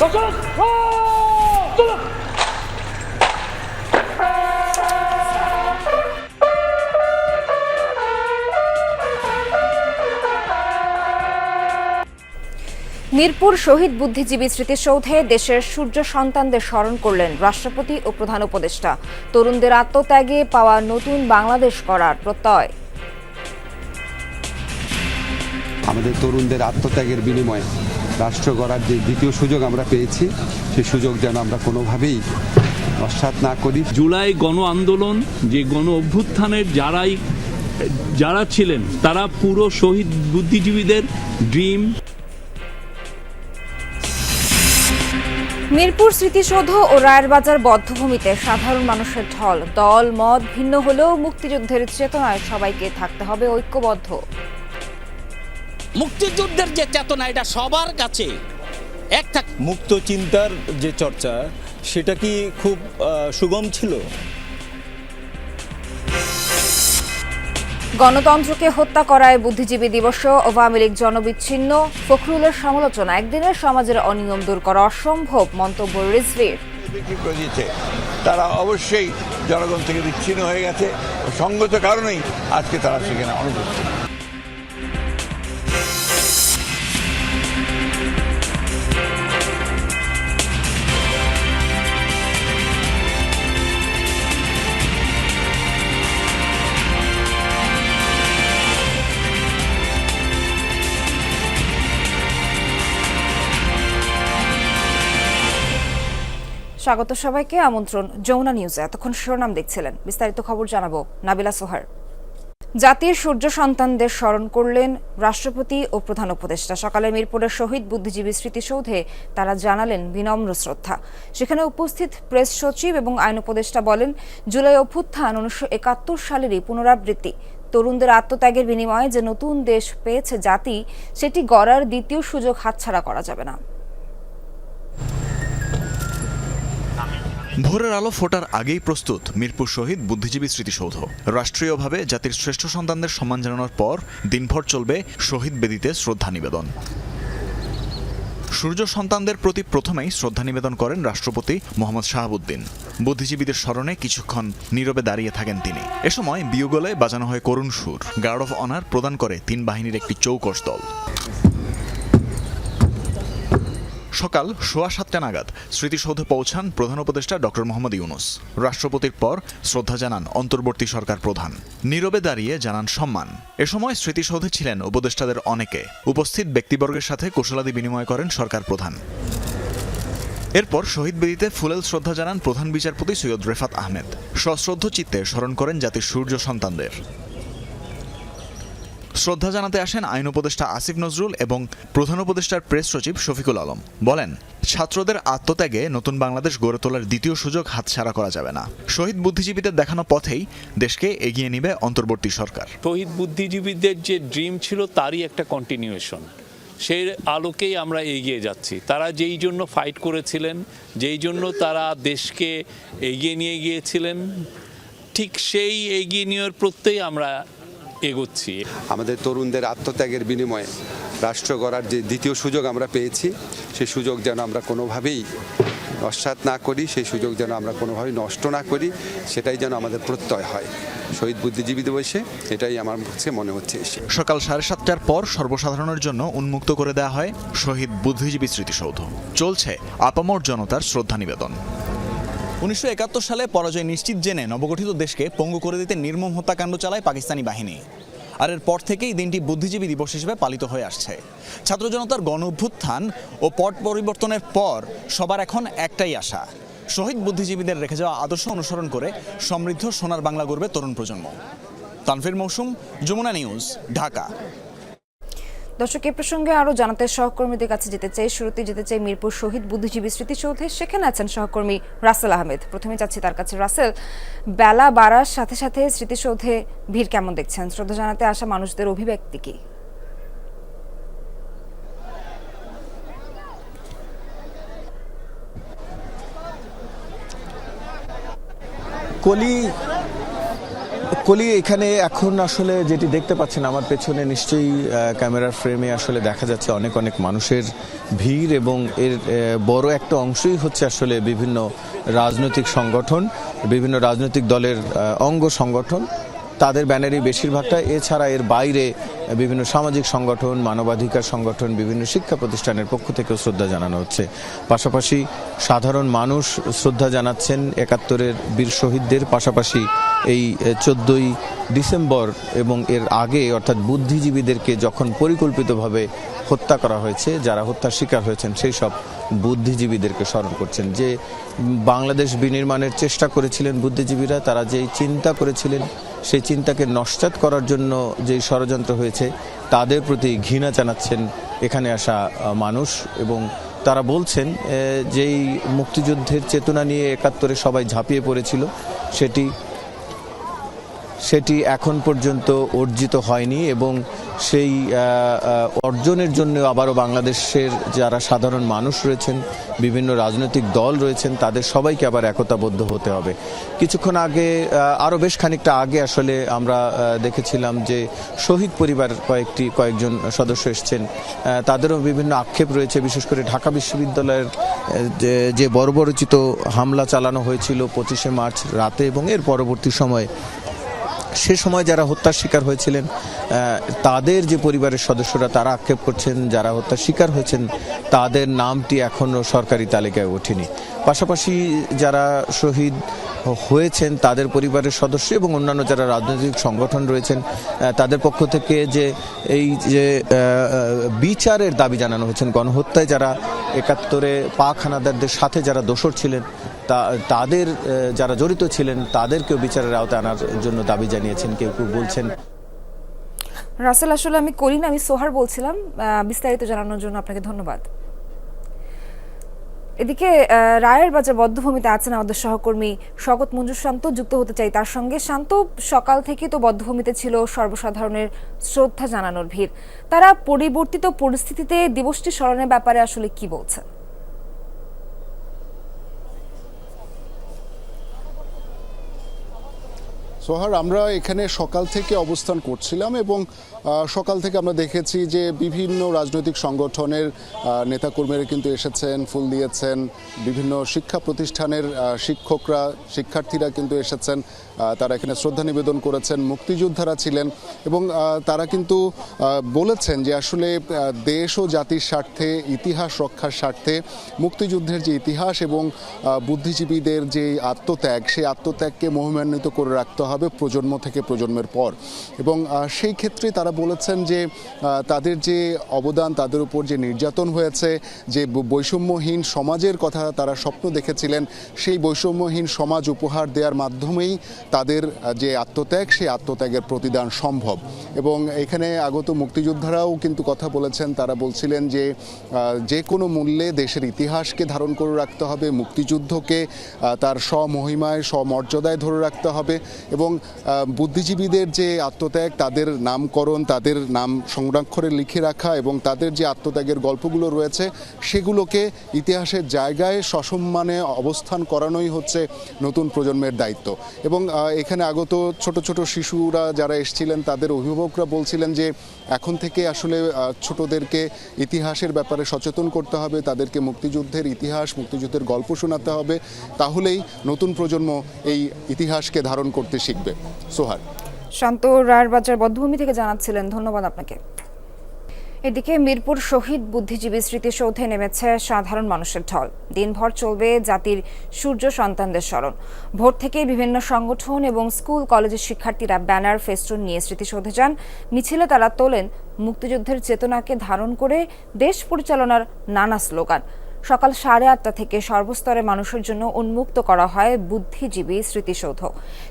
মিরপুর শহীদ বুদ্ধিজীবী স্মৃতিসৌধে দেশের সূর্য সন্তানদের স্মরণ করলেন রাষ্ট্রপতি ও প্রধান উপদেষ্টা। তরুণদের আত্মত্যাগে পাওয়া নতুন বাংলাদেশ করার প্রত্যয়। আমাদের তরুণদের আত্মত্যাগের বিনিময়ে রাষ্ট্র গড়ার যে দ্বিতীয় সুযোগ আমরা পেয়েছি সেই সুযোগ যেন আমরা কোনোভাবেই নস্বাত না করি। জুলাই গণ আন্দোলন যে গণ অভ্যুত্থানের যারাই যারা ছিলেন তারা পুরো শহীদ বুদ্ধিজীবীদের ড্রিম। মিরপুর স্মৃতিসৌধ ও রায়ের বাজার বদ্ধভূমিতে সাধারণ মানুষের ঢল। দল মত ভিন্ন হলেও মুক্তিযুদ্ধের চেতনায় সবাইকে থাকতে হবে ঐক্যবদ্ধ। মুক্তিযুদ্ধের যে চেতনা এটা সবার কাছে। এক থাক। মুক্ত চিন্তার যে চর্চা সেটা কি খুব সুগম ছিল? গণতন্ত্রকে হত্যা করায় বুদ্ধিজীবী দিবস আওয়ামী লীগ জনবিচ্ছিন্ন। ফখরুলের সমালোচনা একদিনের সমাজের অনিয়ম দূর করা অসম্ভব মন্তব্য রিজভির। তারা অবশ্যই জনগণ থেকে বিচ্ছিন্ন হয়ে গেছে। সঙ্গত কারণেই আজকে তারা সেখানে অনুপস্থিত। স্বাগত সবাইকে। আমন্ত্রণ যমুনা নিউজে। এতক্ষণ শিরোনাম দেখছিলেন। বিস্তারিত খবর জানাব নাবিলা সোহার। জাতির সূর্য সন্তানদের স্মরণ করলেন রাষ্ট্রপতি ও প্রধান উপদেষ্টা। সকালে মিরপুরের শহীদ বুদ্ধিজীবী স্মৃতিসৌধে তারা জানালেন বিনম্র শ্রদ্ধা। সেখানে উপস্থিত প্রেস সচিব এবং আইন উপদেষ্টা বলেন, জুলাই অভ্যুত্থান উনিশশো একাত্তর সালেরই পুনরাবৃত্তি। তরুণদের আত্মত্যাগের বিনিময়ে যে নতুন দেশ পেয়েছে জাতি, সেটি গড়ার দ্বিতীয় সুযোগ হাতছাড়া করা যাবে না। ভোরের আলো ফোটার আগেই প্রস্তুত মিরপুর শহীদ বুদ্ধিজীবী স্মৃতিসৌধ। রাষ্ট্রীয়ভাবে জাতির শ্রেষ্ঠ সন্তানদের সম্মান জানানোর পর দিনভর চলবে শহীদ বেদিতে শ্রদ্ধা নিবেদন। সূর্য সন্তানদের প্রতি প্রথমেই শ্রদ্ধা নিবেদন করেন রাষ্ট্রপতি মোহাম্মদ শাহাবুদ্দিন। বুদ্ধিজীবীদের স্মরণে কিছুক্ষণ নীরবে দাঁড়িয়ে থাকেন তিনি। এ সময় বিয়োগলে বাজানো হয় করুণ সুর। গার্ড অফ অনার প্রদান করে তিন বাহিনীর একটি চৌকস দল। সকাল সোয়া সাতটা নাগাদ স্মৃতিসৌধে পৌঁছান প্রধান উপদেষ্টা ডক্টর মোহাম্মদ ইউনুস। রাষ্ট্রপতির পর শ্রদ্ধা জানান অন্তর্বর্তী সরকার প্রধান। নীরবে দাঁড়িয়ে জানান সম্মান। এ সময় স্মৃতিসৌধে ছিলেন উপদেষ্টাদের অনেকে। উপস্থিত ব্যক্তিবর্গের সাথে কুশলাদি বিনিময় করেন সরকার প্রধান। এরপর শহীদ বেদিতে ফুলেল শ্রদ্ধা জানান প্রধান বিচারপতি সৈয়দ রেফাত আহমেদ। সশ্রদ্ধ চিত্তে স্মরণ করেন জাতির সূর্য সন্তানদের। শ্রদ্ধা জানাতে আসেন আইন উপদেষ্টা আসিফ নজরুল এবং প্রধান উপদেষ্টার প্রেস সচিব শফিকুল আলম। বলেন, ছাত্রদের আত্মত্যাগে নতুন বাংলাদেশ গড়ে তোলার দ্বিতীয় সুযোগ হাতছাড়া করা যাবে না। শহীদ বুদ্ধিজীবীদের দেখানো পথেই দেশকে এগিয়ে নিবে অন্তর্বর্তী সরকার। শহীদ বুদ্ধিজীবীদের যে ড্রিম ছিল, তারই একটা কন্টিনিউয়েশন সেই আলোকেই আমরা এগিয়ে যাচ্ছি। তারা যেই জন্য ফাইট করেছিলেন, যেই জন্য তারা দেশকে এগিয়ে নিয়ে গিয়েছিলেন, ঠিক সেই এগিয়ে নেওয়ার প্রত্যেই আমরা এগোচ্ছি। আমাদের তরুণদের আত্মত্যাগের বিনিময়ে রাষ্ট্র গড়ার যে দ্বিতীয় সুযোগ আমরা পেয়েছি সেই সুযোগ যেন আমরা কোনোভাবেই নস্বাত না করি সেই সুযোগ যেন আমরা কোনোভাবেই নষ্ট না করি সেটাই যেন আমাদের প্রত্যয় হয়। শহীদ বুদ্ধিজীবী দিবসে এটাই আমার কাছে মনে হচ্ছে সকাল সাড়ে সাতটার পর সর্বসাধারণের জন্য উন্মুক্ত করে দেওয়া হয় শহীদ বুদ্ধিজীবী স্মৃতিসৌধ। চলছে আপামর জনতার শ্রদ্ধা নিবেদন। উনিশশো একাত্তর সালে পরাজয় নিশ্চিত জেনে নবগঠিত দেশকে পঙ্গু করে দিতে নির্মম হত্যাকাণ্ড চালায় পাকিস্তানি বাহিনী। আর এর পর থেকেই দিনটি বুদ্ধিজীবী দিবস হিসেবে পালিত হয়ে আসছে। ছাত্র জনতার গণ অভ্যুত্থান ও পট পরিবর্তনের পর সবার এখন একটাই আশা, শহীদ বুদ্ধিজীবীদের রেখে যাওয়া আদর্শ অনুসরণ করে সমৃদ্ধ সোনার বাংলা গড়বে তরুণ প্রজন্ম। তানফির মৌসুম, যমুনা নিউজ, ঢাকা। দর্শক, এ প্রসঙ্গে আরও জানাতে সহকর্মীদের কাছে যেতে চাই, শুরুতে যেতে চাই মিরপুর শহীদ বুদ্ধিজীবী স্মৃতিসৌধে সেখানে আছেন সহকর্মী রাসেল আহমেদ। প্রথমে যাচ্ছি তার কাছে। রাসেল, বেলা বাড়ার সাথে সাথে স্মৃতিসৌধে ভিড় কেমন দেখছেন? শ্রদ্ধা জানাতে আসা মানুষদের অভিব্যক্তি কি? কলি কলি এখানে এখন আসলে যেটি দেখতে পাচ্ছেন, আমার পেছনে নিশ্চয়ই ক্যামেরার ফ্রেমে আসলে দেখা যাচ্ছে অনেক অনেক মানুষের ভিড় এবং এর বড় একটা অংশই হচ্ছে আসলে বিভিন্ন রাজনৈতিক সংগঠন, বিভিন্ন রাজনৈতিক দলের অঙ্গ সংগঠন। তাদের ব্যানারে বেশিরভাগটা। এছাড়া এর বাইরে বিভিন্ন সামাজিক সংগঠন, মানবাধিকার সংগঠন, বিভিন্ন শিক্ষা প্রতিষ্ঠানের পক্ষ থেকেও শ্রদ্ধা জানানো হচ্ছে। পাশাপাশি সাধারণ মানুষ শ্রদ্ধা জানাচ্ছেন একাত্তরের বীর শহীদদের। পাশাপাশি এই চোদ্দই ডিসেম্বর এবং এর আগে অর্থাৎ বুদ্ধিজীবীদেরকে যখন পরিকল্পিতভাবে হত্যা করা হয়েছে, যারা হত্যার শিকার হয়েছেন, সেই সব বুদ্ধিজীবীদেরকে স্মরণ করছেন। যে বাংলাদেশ বিনির্মাণের চেষ্টা করেছিলেন বুদ্ধিজীবীরা, তারা যেই চিন্তা করেছিলেন, সেই চিন্তাকে নস্যাৎ করার জন্য যেই ষড়যন্ত্র হয়েছে, তাদের প্রতি ঘৃণা জানাচ্ছেন এখানে আসা মানুষ। এবং তারা বলছেন যেই মুক্তিযুদ্ধের চেতনা নিয়ে একাত্তরে সবাই ঝাঁপিয়ে পড়েছিল, সেটি সেটি এখন পর্যন্ত অর্জিত হয়নি এবং সেই অর্জনের জন্য আবারও বাংলাদেশের যারা সাধারণ মানুষ রয়েছেন, বিভিন্ন রাজনৈতিক দল রয়েছেন, তাদের সবাইকে আবার একতাবদ্ধ হতে হবে। কিছুক্ষণ আগে আরও বেশ খানিকটা আগে আসলে আমরা দেখেছিলাম যে শহীদ পরিবার কয়েকটি, কয়েকজন সদস্য এসছেন। তাদেরও বিভিন্ন আক্ষেপ রয়েছে, বিশেষ করে ঢাকা বিশ্ববিদ্যালয়ের যে বর্বরচিত হামলা চালানো হয়েছিল পঁচিশে মার্চ রাতে এবং এর পরবর্তী সময়ে। সে সময় যারা হত্যার শিকার হয়েছিলেন তাদের যে পরিবারের সদস্যরা তারা আক্ষেপ করছেন, যারা হত্যার শিকার হয়েছেন, তাদের নামটি এখনও সরকারি তালিকায় ওঠেনি। পাশাপাশি যারা শহীদ হয়েছেন, তাদের পরিবারের সদস্য এবং অন্যান্য যারা রাজনৈতিক সংগঠন রয়েছেন তাদের পক্ষ থেকে যে এই যে বিচারের দাবি জানানো হয়েছেন, গণহত্যায় যারা একাত্তরে পাক হানাদারদের সাথে যারা দোষর ছিলেন তাদের যারা জড়িত ছিলেন, তাদেরকেও বিচারের আওতায় আনার জন্য দাবি জানিয়েছেন, কেউ কেউ বলছেন। রাসেল, আসলে আমি করি না, আমি সোহার বলছিলাম বিস্তারিত জানানোর জন্য আপনাকে ধন্যবাদ। এদিকে রায়ের বাজার বদ্ধভূমিতে আছেন আমাদের সহকর্মী স্বগত মঞ্জুর শান্ত, যুক্ত হতে চাই তার সঙ্গে। শান্ত, সকাল থেকে তো বদ্ধভূমিতে ছিল সর্বসাধারণের শ্রদ্ধা জানানোর ভিড়। তারা পরিবর্তিত পরিস্থিতিতে দিবসটি স্মরণের ব্যাপারে আসলে কি বলছেন? সোহার, আমরা এখানে সকাল থেকে অবস্থান করছিলাম এবং সকাল থেকে আমরা দেখেছি যে বিভিন্ন রাজনৈতিক সংগঠনের নেতাকর্মীরা কিন্তু এসেছেন, ফুল দিয়েছেন, বিভিন্ন শিক্ষা প্রতিষ্ঠানের শিক্ষকরা, শিক্ষার্থীরা কিন্তু এসেছেন তারা এখানে শ্রদ্ধা নিবেদন করেছেন, মুক্তিযোদ্ধারা ছিলেন এবং তারা কিন্তু বলেছেন যে আসলে দেশ ও জাতির স্বার্থে, ইতিহাস রক্ষার স্বার্থে, মুক্তিযুদ্ধের যে ইতিহাস এবং বুদ্ধিজীবীদের যে আত্মত্যাগ, সেই আত্মত্যাগকে মহিমান্বিত করে রাখতে হবে। প্রজন্ম থেকে প্রজন্মের পর। এবং সেই ক্ষেত্রে তারা বলেছেন যে তাদের যে অবদান, তাদের উপর যে নির্যাতন হয়েছে, যে বৈষম্যহীন সমাজের কথা তারা স্বপ্ন দেখেছিলেন, সেই বৈষম্যহীন সমাজ উপহার দেওয়ার মাধ্যমেই তাদের যে আত্মত্যাগ, সেই আত্মত্যাগের প্রতিদান সম্ভব। এবং এখানে আগত মুক্তিযোদ্ধারাও কিন্তু কথা বলেছেন, তারা বলছিলেন যে যে কোনো মূল্যে দেশের ইতিহাসকে ধারণ করে রাখতে হবে, মুক্তিযুদ্ধকে তার স্বমহিমায়, স্বমর্যাদায় ধরে রাখতে হবে এবং আহ, বুদ্ধিজীবীদের যে আত্মত্যাগ তাদের নামকরণ তাদের নাম সংরক্ষণে লিখে রাখা এবং তাদের যে আত্মত্যাগের গল্পগুলো রয়েছে সেগুলোকে ইতিহাসের জায়গায় সসম্মানে অবস্থান করানোই হচ্ছে নতুন প্রজন্মের দায়িত্ব। এবং এখানে আগত ছোট ছোট শিশুরা যারা এসেছিলেন তাদের অভিভাবকরা বলছিলেন যে এখন থেকে আসলে ছোটদেরকে ইতিহাসের ব্যাপারে সচেতন করতে হবে তাদেরকে মুক্তিযুদ্ধের ইতিহাস মুক্তিযুদ্ধের গল্প শোনাতে হবে। তাহলেই নতুন প্রজন্ম এই ইতিহাসকে ধারণ করতে শিখবে। সোহার। শান্ত রায়ের বাজার বদ্ধভূমি থেকে জানাচ্ছিলেন, ধন্যবাদ আপনাকে। এদিকে মিরপুর শহীদ বুদ্ধিজীবী স্মৃতিসৌধে নেমেছে সাধারণ মানুষের ঢল। দিনভর চলবে জাতির সূর্য সন্তানদের স্মরণ। ভোর থেকেই বিভিন্ন সংগঠন এবং স্কুল, কলেজের শিক্ষার্থীরা ব্যানার, ফেস্টুন নিয়ে স্মৃতিসৌধে যান। মিছিলে তারা তোলেন, মুক্তিযুদ্ধের চেতনাকে ধারণ করে দেশ পরিচালনার নানা স্লোগান। সকাল সাড়ে আটটা থেকে সর্বস্তরে মানুষের জন্য উন্মুক্ত করা হয় বুদ্ধিজীবী স্মৃতিসৌধ।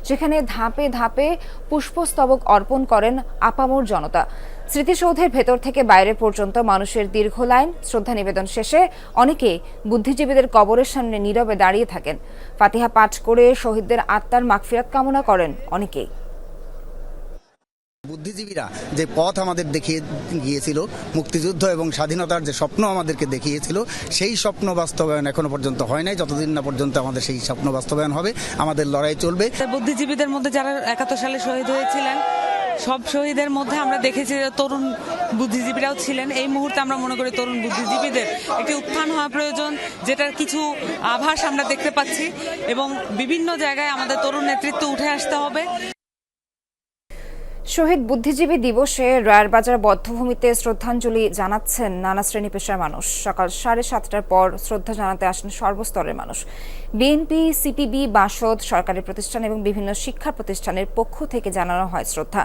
যেখানে ধাপে ধাপে পুষ্পস্তবক অর্পণ করেন আপামর জনতা। স্মৃতিসৌধের ভেতর থেকে বাইরে পর্যন্ত মানুষের দীর্ঘ লাইন, শ্রদ্ধা নিবেদন শেষে অনেকে বুদ্ধিজীবীদের কবরের সামনে নীরবে দাঁড়িয়ে থাকেন। ফাতিহা পাঠ করে শহীদদের আত্মার মাগফিরাত কামনা করেন অনেকেই। বুদ্ধিজীবীরা যে পথ আমাদের দেখিয়ে গিয়েছিল, মুক্তিযুদ্ধ এবং স্বাধীনতার যে স্বপ্ন আমাদেরকে দেখিয়েছিল, সেই স্বপ্ন বাস্তবায়ন এখনও পর্যন্ত হয় নাই। যতদিন না পর্যন্ত আমাদের সেই স্বপ্ন বাস্তবায়ন হবে, আমাদের লড়াই চলবে। বুদ্ধিজীবীদের মধ্যে যারা একাত্তর সালে শহীদ হয়েছিলেন, সব শহীদের মধ্যে আমরা দেখেছি যে তরুণ বুদ্ধিজীবীরাও ছিলেন। এই মুহূর্তে আমরা মনে করি তরুণ বুদ্ধিজীবীদের একটি উত্থান হওয়া প্রয়োজন, যেটার কিছু আভাস আমরা দেখতে পাচ্ছি এবং বিভিন্ন জায়গায় আমাদের তরুণ নেতৃত্ব উঠে আসতে হবে। শহীদ বুদ্ধিজীবী দিবসে রায়েরবাজার বদ্ধভূমিতে শ্রদ্ধাঞ্জলি জানাচ্ছেন নানা শ্রেণি পেশার মানুষ। সকাল সাড়ে সাতটার পর শ্রদ্ধা জানাতে আসেন সর্বস্তরের মানুষ। বিএনপি, সিপিবি, বাসদ সরকারি প্রতিষ্ঠান এবং বিভিন্ন শিক্ষা প্রতিষ্ঠানের পক্ষ থেকে জানানো হয় শ্রদ্ধা।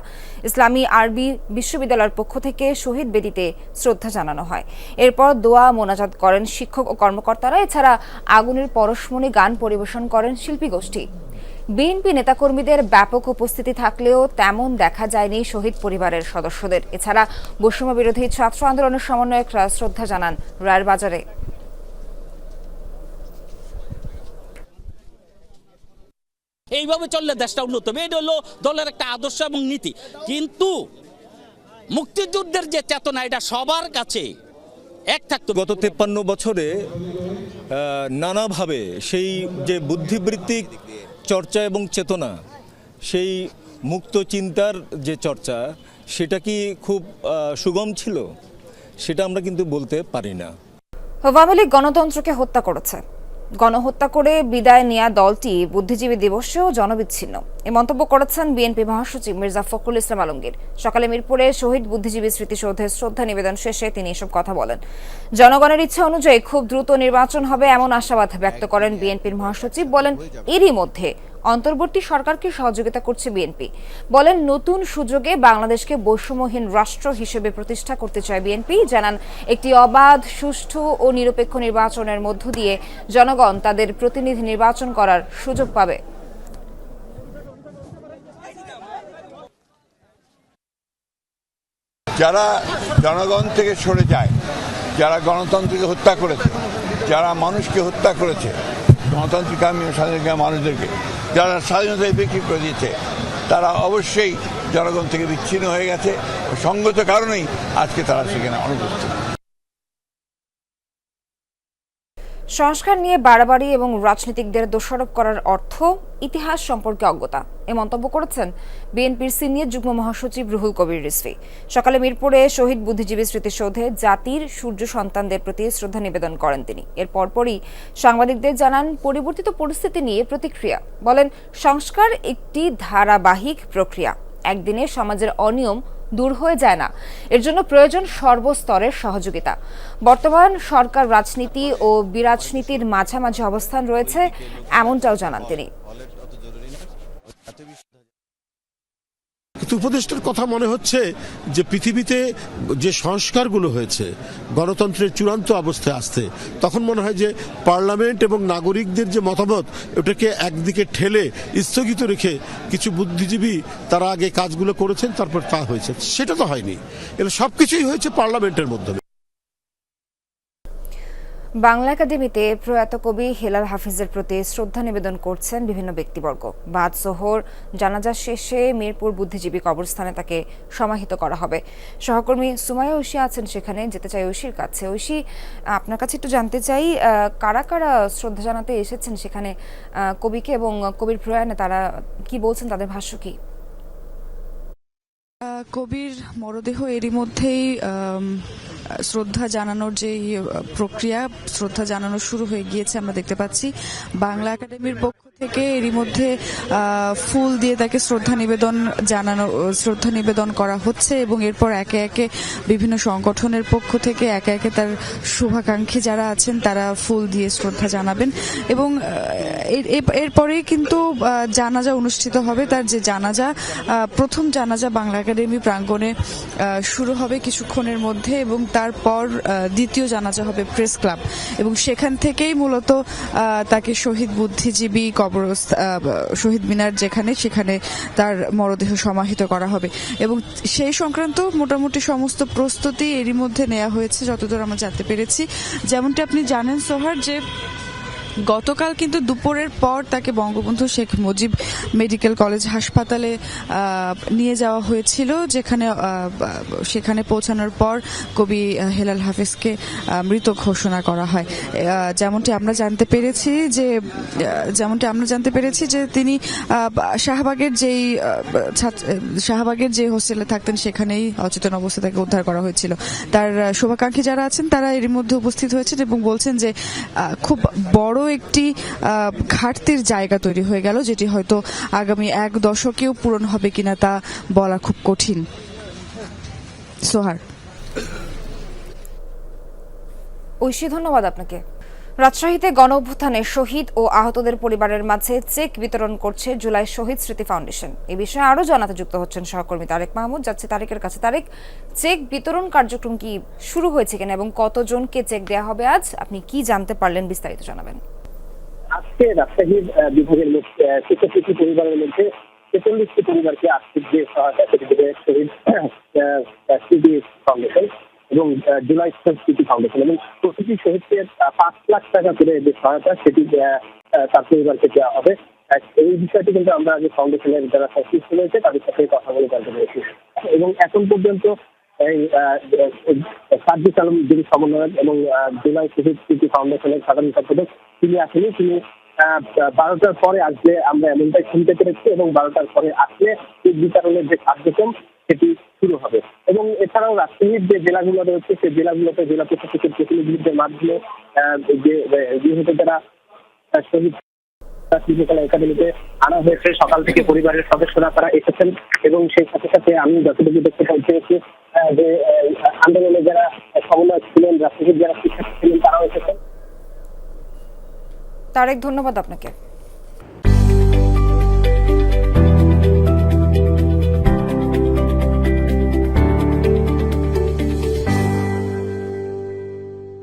ইসলামী আরবি বিশ্ববিদ্যালয়ের পক্ষ থেকে শহীদ বেদিতে শ্রদ্ধা জানানো হয়। এরপর দোয়া, মোনাজাত করেন শিক্ষক ও কর্মকর্তারা। এছাড়া আগুনের পরশমণি গান পরিবেশন করেন শিল্পী গোষ্ঠী। বিএনপি নেতাকর্মীদের ব্যাপক উপস্থিতি থাকলেও তেমন দেখা যায়নি শহীদ পরিবারের সদস্যদের। এছাড়া বৈষম্য বিরোধী ছাত্র আন্দোলনের সমন্বয়করা শ্রদ্ধা জানান রায়ের বাজারে। এইভাবে চললে দেশটা উন্নত হবে। এটা হলো দলের একটা আদর্শ এবং নীতি। কিন্তু মুক্তিযুদ্ধের যে চেতনা এটা সবার কাছে এক থাকতো গত তেপ্পান্ন বছরে আহ, নানাভাবে সেই যে বুদ্ধিবৃত্তিক চর্চা এবং চেতনা, সেই মুক্ত চিন্তার যে চর্চা, সেটা কি খুব সুগম ছিল? সেটা আমরা কিন্তু বলতে পারি না। আওয়ামী লীগ গণতন্ত্রকে হত্যা করেছে। গণহত্যা করে বিদায় নেয়া দলটি বুদ্ধিজীবী দিবসেও জনবিচ্ছিন্ন। এ মন্তব্য করেছেন বিএনপি মহাসচিব মির্জা ফখরুল ইসলাম আলমগীর। সকালে মিরপুরে শহীদ বুদ্ধিজীবী স্মৃতিসৌধের শ্রদ্ধা নিবেদন শেষে তিনি এসব কথা বলেন। জনগণের ইচ্ছা অনুযায়ী খুব দ্রুত নির্বাচন হবে এমন আশাবাদ ব্যক্ত করেন বিএনপির মহাসচিব। বলেন, এরই মধ্যে অন্তর্বর্তী সরকারকে সহযোগিতা করছে বিএনপি বলেন, নতুন সুযোগে বাংলাদেশকে বৈষম্যহীন রাষ্ট্র হিসেবে প্রতিষ্ঠা করতে চায় বিএনপি জানান, একটি অবাধ, সুষ্ঠু ও নিরপেক্ষ নির্বাচনের মধ্য দিয়ে জনগণ তাদের প্রতিনিধি নির্বাচন করার সুযোগ পাবে। যারা জনগণ থেকে সরে যায়, যারা গণতন্ত্রকে হত্যা করেছে, যারা মানুষকে হত্যা করেছে, গণতান্ত্রিক ও মানুষদেরকে যারা স্বাধীনতায় বিক্রি করে দিয়েছে, তারা অবশ্যই জনগণ থেকে বিচ্ছিন্ন হয়ে গেছে। সঙ্গত কারণেই আজকে তারা সেখানে অনুপস্থিত। সংস্কার নিয়ে বাড়াবাড়ি এবং রাজনীতিকদের দোষারোপ করার অর্থ ইতিহাস সম্পর্কে অজ্ঞতা। এ মন্তব্য করেছেন বিএনপির সিনিয়র যুগ্ম মহাসচিব রুহুল কবির রিজভী। সকালে মিরপুরে শহীদ বুদ্ধিজীবী স্মৃতিসৌধে জাতির সূর্য সন্তানদের প্রতি শ্রদ্ধা নিবেদন করেন তিনি। এর পরপরই সাংবাদিকদের জানান, পরিবর্তিত পরিস্থিতি নিয়ে প্রতিক্রিয়া। বলেন, সংস্কার একটি ধারাবাহিক প্রক্রিয়া। একদিনে সমাজের অনিয়ম দূর হয়ে যায় না। এর জন্য প্রয়োজন সর্বস্তরের সহযোগিতা। বর্তমান সরকার রাজনীতি ও বিরাজনীতির মাঝামাঝি অবস্থান রয়েছে, এমনটাও জানান তিনি। কিন্তু উপদেষ্টার কথা মনে হচ্ছে যে পৃথিবীতে যে সংস্কারগুলো হয়েছে, গণতন্ত্রের চূড়ান্ত অবস্থায় আসতে, তখন মনে হয় যে পার্লামেন্ট এবং নাগরিকদের যে মতামত, ওটাকে একদিকে ঠেলে স্থগিত রেখে কিছু বুদ্ধিজীবী তারা আগে কাজগুলো করেছেন, তারপর তা হয়েছে। সেটা তো হয়নি। এটা সব কিছুই হয়েছে পার্লামেন্টের মাধ্যমে বাংলা একাডেমিতে প্রয়াত কবি হেলাল হাফিজের প্রতি শ্রদ্ধা নিবেদন করছেন বিভিন্ন ব্যক্তিবর্গ। বাদ জোহর জানাজা শেষে মিরপুর বুদ্ধিজীবী কবরস্থানে তাকে সমাহিত করা হবে। সহকর্মী সুমাইয়া ঐশী আছেন সেখানে, যেতে চাই ঐশীর কাছে। ঐশী, আপনার কাছে একটু জানতে চাই কারা কারা শ্রদ্ধা জানাতে এসেছেন সেখানে কবিকে এবং কবির প্রয়াণে তারা কি বলছেন, তাদের ভাষ্য কি? কবির মরদেহ এরই মধ্যেই শ্রদ্ধা জানানোর যে প্রক্রিয়া, শ্রদ্ধা জানানো শুরু হয়ে গিয়েছে, আমরা দেখতে পাচ্ছি। বাংলা একাডেমির পক্ষ থেকে এরই মধ্যে ফুল দিয়ে তাকে শ্রদ্ধা নিবেদন জানানো, শ্রদ্ধা নিবেদন করা হচ্ছে এবং এরপর একে একে বিভিন্ন সংগঠনের পক্ষ থেকে একে একে তার শুভাকাঙ্ক্ষী যারা আছেন তারা ফুল দিয়ে শ্রদ্ধা জানাবেন এবং এরপরেই কিন্তু জানাজা অনুষ্ঠিত হবে। তার যে জানাজা প্রথম জানাজা বাংলা একাডেমি প্রাঙ্গণে শুরু হবে কিছুক্ষণের মধ্যে এবং তারপর দ্বিতীয় জানাজা হবে প্রেস ক্লাব এবং সেখান থেকেই মূলত তাকে শহীদ বুদ্ধিজীবী শহীদ মিনার যেখানে, সেখানে তার মরদেহ সমাহিত করা হবে। এবং সেই সংক্রান্ত মোটামুটি সমস্ত প্রস্তুতি এরই মধ্যে নেওয়া হয়েছে, যতদূর আমরা জানতে পেরেছি। যেমনটি আপনি জানেন সোহার, যে গতকাল কিন্তু দুপুরের পর তাকে বঙ্গবন্ধু শেখ মুজিব মেডিকেল কলেজ হাসপাতালে নিয়ে যাওয়া হয়েছিল, যেখানে সেখানে পৌঁছানোর পর কবি হেলাল হাফিজকে মৃত ঘোষণা করা হয়। যেমনটি আমরা জানতে পেরেছি যে যেমনটি আমরা জানতে পেরেছি যে তিনি শাহবাগের যেই শাহবাগের যে হোস্টেলে থাকতেন সেখানেই অচেতন অবস্থা থেকে উদ্ধার করা হয়েছিল। তার শুভাকাঙ্ক্ষী যারা আছেন তারা এর মধ্যে উপস্থিত হয়েছেন এবং বলছেন যে খুব বড় একটি আহ, ঘাটতির জায়গা তৈরি হয়ে গেল যেটি হয়তো আগামী এক দশকেও পূরণ হবে কিনা তা বলা খুব কঠিন। সোহার। ঐশী ধন্যবাদ আপনাকে। রাজশাহীতে গণ অভ্যুত্থানে শহীদ ও আহতদের পরিবারের মাঝে চেক বিতরণ করছে জুলাই শহীদ স্মৃতি ফাউন্ডেশন। এ বিষয়ে আরও জানাতে যুক্ত হচ্ছেন সহকর্মী তারেক মাহমুদ। যাচ্ছে তারেকের কাছে। তারেক, চেক বিতরণ কার্যক্রম কি শুরু হয়েছে কিনা এবং কতজনকে চেক দেওয়া হবে আজ? আপনি কি জানতে পারলেন বিস্তারিত জানাবেন। আজকে রাজশাহী বিভাগের ছেচল্লিশটি পরিবারের মধ্যে ছেচল্লিশটি পরিবারকে আর্থিক যে সহায়তা সেটি দেবে শহীদ ফাউন্ডেশন এবং জুলাই স্মৃতি ফাউন্ডেশন এবং প্রতিটি শহীদকে পাঁচ লাখ টাকা করে যে সহায়তা সেটি তার পরিবারকে দেওয়া হবে। এই বিষয়টি কিন্তু আমরা আগে ফাউন্ডেশনের যারা সংশ্লিষ্ট রয়েছে, তাদের সাথে কথা বলে জানতে পেরেছি। এবং এখন পর্যন্ত এই সার্জিস আলম যিনি সমন্বয়ক এবং জুলাই শহীদ স্মৃতি ফাউন্ডেশনের সাধারণ সম্পাদক, তিনি আসেনি। তিনি বারোটার পরে আসলে আমরা এমনটাই শুনতে পেরেছি এবং বারোটার পরে আসলে এই বিতরণের যে কার্যক্রম সেটি শুরু হবে। এবং এছাড়াও রাজশাহীর যে জেলাগুলো রয়েছে সেই জেলাগুলোতে জেলা প্রশাসকের প্রতিনিধিদের মাধ্যমে যেহেতু যারা শহীদ শিল্পকলা একাডেমিতে আনা হয়েছে সকাল থেকে পরিবারের সদস্যরা তারা এসেছেন এবং সেই সাথে সাথে আমি যতটুকু দেখতে আহ, যে আন্দোলনে যারা সমন্বয় ছিলেন রাজশাহীর যারা শিক্ষার্থী ছিলেন তারাও এসেছেন। তারেক ধন্যবাদ আপনাকে।